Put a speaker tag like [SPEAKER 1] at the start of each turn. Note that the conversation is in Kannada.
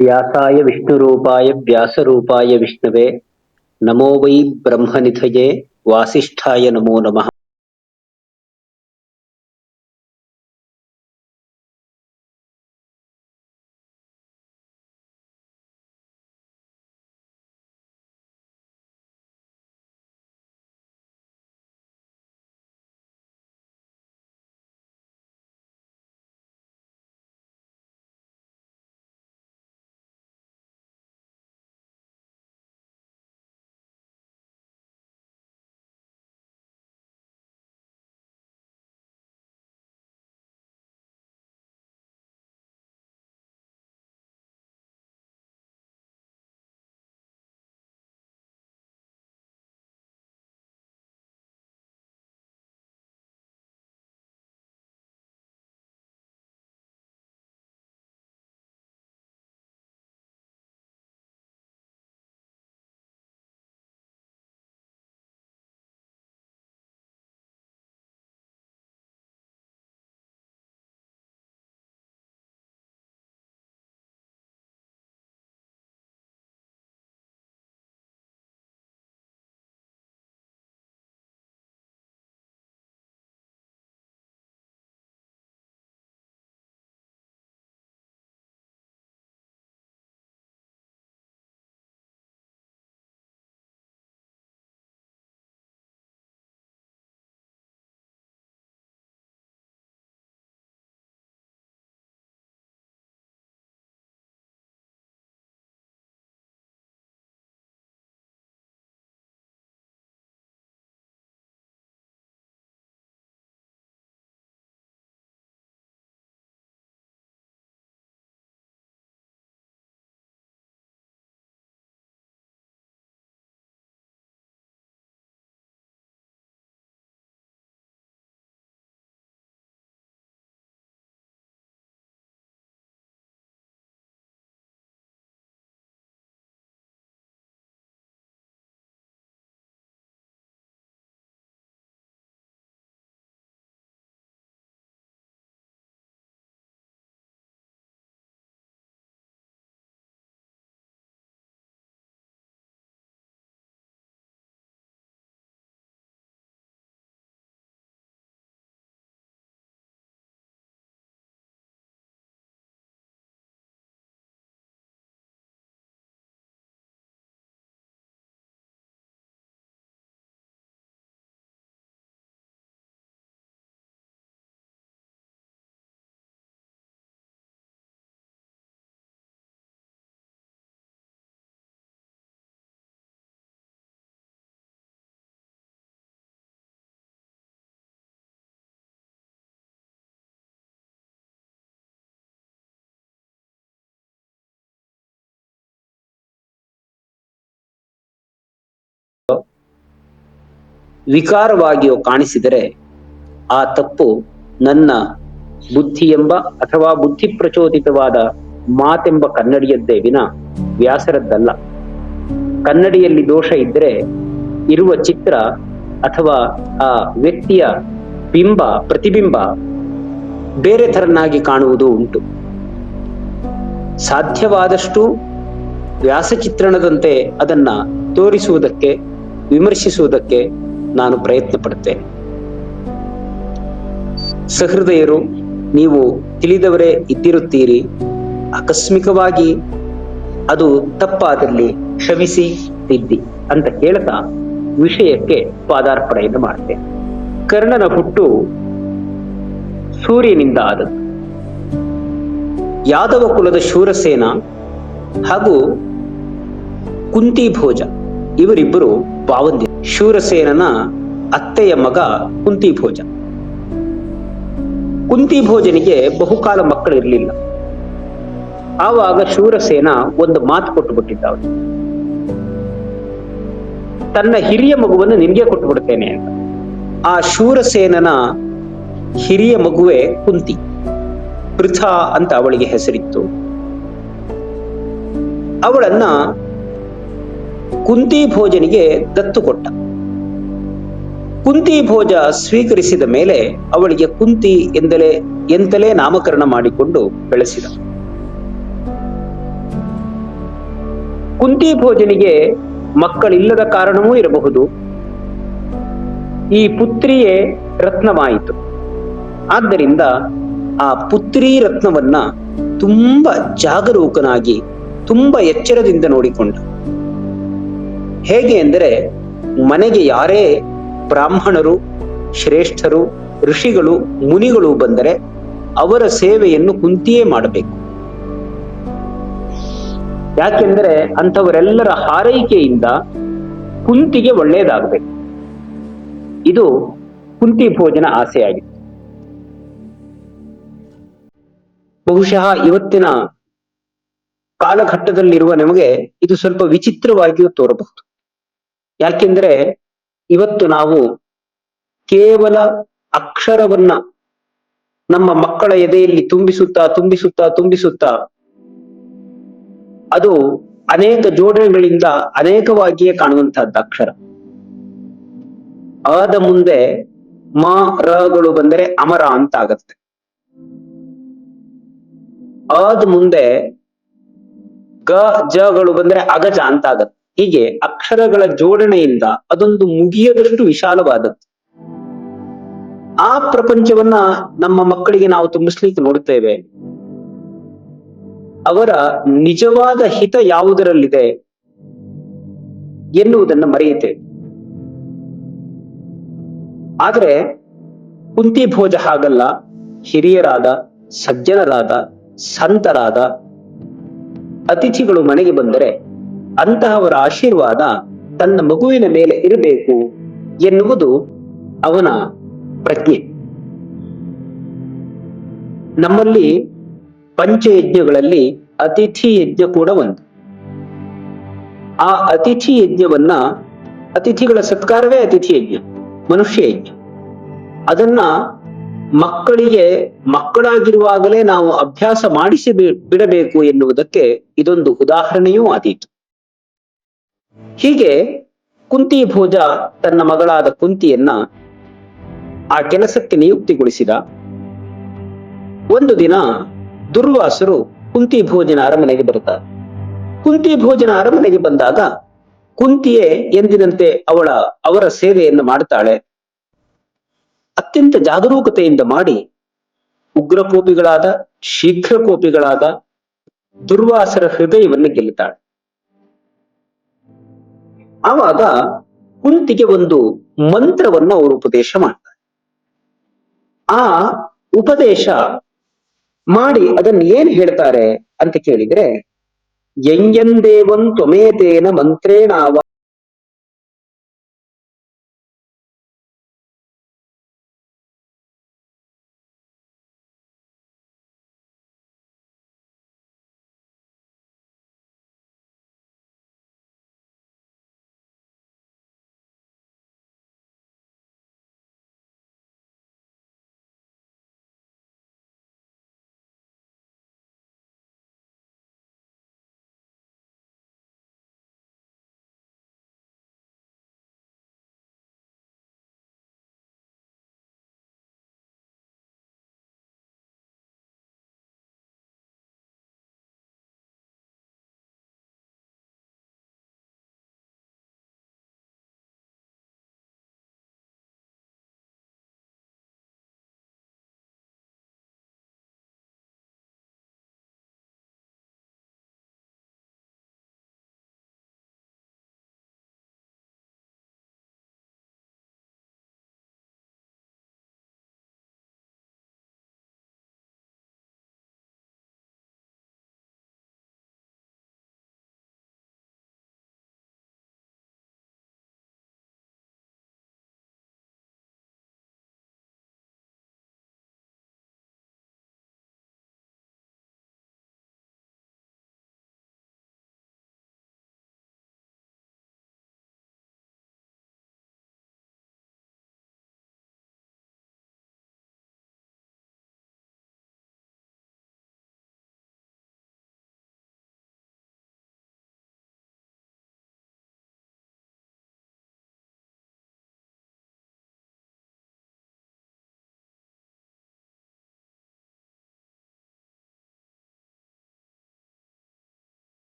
[SPEAKER 1] வியாசாய விஷ்ணுரூபாய வியாசரூபாய விஷ்ணவே நமோ வை பிரம்மநிதயே வாசிஷ்டாய நமோ நம ವಿಕಾರವಾಗಿಯೋ ಕಾಣಿಸಿದರೆ ಆ ತಪ್ಪು ನನ್ನ ಬುದ್ಧಿ ಎಂಬ ಅಥವಾ ಬುದ್ಧಿ ಪ್ರಚೋದಿತವಾದ ಮಾತೆಂಬ ಕನ್ನಡಿಯದ್ದೇ ವಿನ ವ್ಯಾಸರದ್ದಲ್ಲ. ಕನ್ನಡಿಯಲ್ಲಿ ದೋಷ ಇದ್ದರೆ ಇರುವ ಚಿತ್ರ ಅಥವಾ ಆ ವ್ಯಕ್ತಿಯ ಬಿಂಬ, ಪ್ರತಿಬಿಂಬ ಬೇರೆ ತರನಾಗಿ ಕಾಣುವುದು ಉಂಟು. ಸಾಧ್ಯವಾದಷ್ಟು ವ್ಯಾಸಚಿತ್ರಣದಂತೆ ಅದನ್ನ ತೋರಿಸುವುದಕ್ಕೆ, ವಿಮರ್ಶಿಸುವುದಕ್ಕೆ ನಾನು ಪ್ರಯತ್ನ ಪಡುತ್ತೇನೆ. ಸಹೃದಯರು, ನೀವು ತಿಳಿದವರೇ ಇದ್ದಿರುತ್ತೀರಿ. ಆಕಸ್ಮಿಕವಾಗಿ ಅದು ತಪ್ಪಾದಲ್ಲಿ ಕ್ಷಮಿಸಿ ತಿದ್ದಿ ಅಂತ ಹೇಳ್ತಾ ವಿಷಯಕ್ಕೆ ಪಾದಾರ್ಪಣೆಯನ್ನು ಮಾಡ್ತೇನೆ. ಕರ್ಣನ ಹುಟ್ಟು ಸೂರ್ಯನಿಂದ ಆದದ್ದು. ಯಾದವ ಕುಲದ ಶೂರಸೇನ ಹಾಗೂ ಕುಂತಿ ಭೋಜ ಇವರಿಬ್ಬರು ಭಾವಂದಿ ಶೂರಸೇನನ ಅತ್ತೆಯ ಮಗ ಕುಂತಿ ಭೋಜ ಕುಂತಿ ಭೋಜನಿಗೆ ಬಹುಕಾಲ ಮಕ್ಕಳು ಇರಲಿಲ್ಲ ಆವಾಗ ಶೂರಸೇನ ಒಂದು ಮಾತು ಕೊಟ್ಟು ಬಿಟ್ಟಿದ್ದ ಅವನು ತನ್ನ ಹಿರಿಯ ಮಗುವನ್ನು ನಿನ್ಗೆ ಕೊಟ್ಟು ಬಿಡ್ತೇನೆ ಅಂತ. ಆ ಶೂರಸೇನನ ಹಿರಿಯ ಮಗುವೆ ಕುಂತಿ. ಪೃಥಾ ಅಂತ ಅವಳಿಗೆ ಹೆಸರಿತ್ತು. ಅವಳನ್ನ ಕುಂತಿ ಭೋಜನಿಗೆ ದತ್ತು ಕೊಟ್ಟ. ಕುಂತಿ ಭೋಜ ಸ್ವೀಕರಿಸಿದ ಮೇಲೆ ಅವಳಿಗೆ ಕುಂತಿ ಎಂದಲೇ, ಎಂತಲೇ ನಾಮಕರಣ ಮಾಡಿಕೊಂಡು ಬೆಳೆಸಿದ. ಕುಂತಿ ಭೋಜನಿಗೆ ಮಕ್ಕಳಿಲ್ಲದ ಕಾರಣವೂ ಇರಬಹುದು. ಈ ಪುತ್ರಿಯೇ ರತ್ನವಾಯಿತು. ಆದ್ದರಿಂದ ಆ ಪುತ್ರಿ ರತ್ನವನ್ನ ತುಂಬಾ ಜಾಗರೂಕನಾಗಿ, ತುಂಬಾ ಎಚ್ಚರದಿಂದ ನೋಡಿಕೊಂಡ. ಹೇಗೆ ಎಂದರೆ ಮನೆಗೆ ಯಾರೇ ಬ್ರಾಹ್ಮಣರು, ಶ್ರೇಷ್ಠರು, ಋಷಿಗಳು, ಮುನಿಗಳು ಬಂದರೆ ಅವರ ಸೇವೆಯನ್ನು ಕುಂತಿಯೇ ಮಾಡಬೇಕು. ಯಾಕೆಂದರೆ ಅಂಥವರೆಲ್ಲರ ಹಾರೈಕೆಯಿಂದ ಕುಂತಿಗೆ ಒಳ್ಳೆಯದಾಗಬೇಕು. ಇದು ಕುಂತಿ ಭೋಜನ ಆಸೆಯಾಗಿತ್ತು. ಬಹುಶಃ ಇವತ್ತಿನ ಕಾಲಘಟ್ಟದಲ್ಲಿರುವ ನಮಗೆ ಇದು ಸ್ವಲ್ಪ ವಿಚಿತ್ರವಾಗಿಯೂ ತೋರಬಹುದು. ಯಾಕೆಂದ್ರೆ ಇವತ್ತು ನಾವು ಕೇವಲ ಅಕ್ಷರವನ್ನ ನಮ್ಮ ಮಕ್ಕಳ ಎದೆಯಲ್ಲಿ ತುಂಬಿಸುತ್ತಾ ತುಂಬಿಸುತ್ತಾ ತುಂಬಿಸುತ್ತಾ, ಅದು ಅನೇಕ ಜೋಡಣೆಗಳಿಂದ ಅನೇಕವಾಗಿಯೇ ಕಾಣುವಂತಹದ್ದು ಅಕ್ಷರ. ಆದ ಮುಂದೆ ಮ ರಗಳು ಬಂದರೆ ಅಮರ ಅಂತ ಆಗತ್ತೆ ಆದ ಮುಂದೆ ಗ ಜಗಳು ಬಂದ್ರೆ ಅಗಜ ಅಂತ ಆಗತ್ತೆ ಹೀಗೆ ಅಕ್ಷರಗಳ ಜೋಡಣೆಯಿಂದ ಅದೊಂದು ಮುಗಿಯದಷ್ಟು ವಿಶಾಲವಾದದ್ದು. ಆ ಪ್ರಪಂಚವನ್ನ ನಮ್ಮ ಮಕ್ಕಳಿಗೆ ನಾವು ತುಂಬಿಸ್ಲಿಕ್ಕೆ ನೋಡುತ್ತೇವೆ. ಅವರ ನಿಜವಾದ ಹಿತ ಯಾವುದರಲ್ಲಿದೆ ಎನ್ನುವುದನ್ನು ಮರೆಯುತ್ತೆ ಆದರೆ ಕುಂತಿ ಭೋಜ ಹಾಗಲ್ಲ, ಹಿರಿಯರಾದ, ಸಜ್ಜನರಾದ, ಸಂತರಾದ ಅತಿಥಿಗಳು ಮನೆಗೆ ಬಂದರೆ ಅಂತಹವರ ಆಶೀರ್ವಾದ ತನ್ನ ಮಗುವಿನ ಮೇಲೆ ಇರಬೇಕು ಎನ್ನುವುದು ಅವನ ಪ್ರಜ್ಞೆ. ನಮ್ಮಲ್ಲಿ ಪಂಚಯಜ್ಞಗಳಲ್ಲಿ ಅತಿಥಿ ಯಜ್ಞ ಕೂಡ ಒಂದು. ಆ ಅತಿಥಿ ಯಜ್ಞವನ್ನ ಅತಿಥಿಗಳ ಸತ್ಕಾರವೇ ಅತಿಥಿ ಯಜ್ಞ, ಮನುಷ್ಯ ಯಜ್ಞ. ಅದನ್ನ ಮಕ್ಕಳಿಗೆ ಮಕ್ಕಳಾಗಿರುವಾಗಲೇ ನಾವು ಅಭ್ಯಾಸ ಮಾಡಿಸಿ ಬಿಡಬೇಕು ಎನ್ನುವುದಕ್ಕೆ ಇದೊಂದು ಉದಾಹರಣೆಯೂ ಆದೀತು. ಹೀಗೆ ಕುಂತಿ ಭೋಜ ತನ್ನ ಮಗಳಾದ ಕುಂತಿಯನ್ನ ಆ ಕೆಲಸಕ್ಕೆ ನಿಯುಕ್ತಿಗೊಳಿಸಿದ. ಒಂದು ದಿನ ದುರ್ವಾಸರು ಕುಂತಿ ಭೋಜನ ಅರಮನೆಗೆ ಬರುತ್ತಾರೆ. ಕುಂತಿ ಭೋಜನ ಅರಮನೆಗೆ ಬಂದಾಗ ಕುಂತಿಯೇ ಎಂದಿನಂತೆ ಅವಳ, ಅವರ ಸೇವೆಯನ್ನು ಮಾಡ್ತಾಳೆ. ಅತ್ಯಂತ ಜಾಗರೂಕತೆಯಿಂದ ಮಾಡಿ ಉಗ್ರಕೋಪಿಗಳಾದ, ಶೀಘ್ರಕೋಪಿಗಳಾದ ದುರ್ವಾಸರ ಹೃದಯವನ್ನು ಗೆಲ್ಲುತ್ತಾಳೆ. ಆವಾಗ ಕುಂತಿಗೆ ಒಂದು ಮಂತ್ರವನ್ನು ಅವರು ಉಪದೇಶ ಮಾಡ್ತಾರೆ. ಆ ಉಪದೇಶ ಮಾಡಿ ಅದನ್ನ ಏನ್ ಹೇಳ್ತಾರೆ ಅಂತ ಕೇಳಿದ್ರೆ, ಯಂಯಂದೇವಂ ತ್ವಮೇತೇನ ಮಂತ್ರೇಣಾವ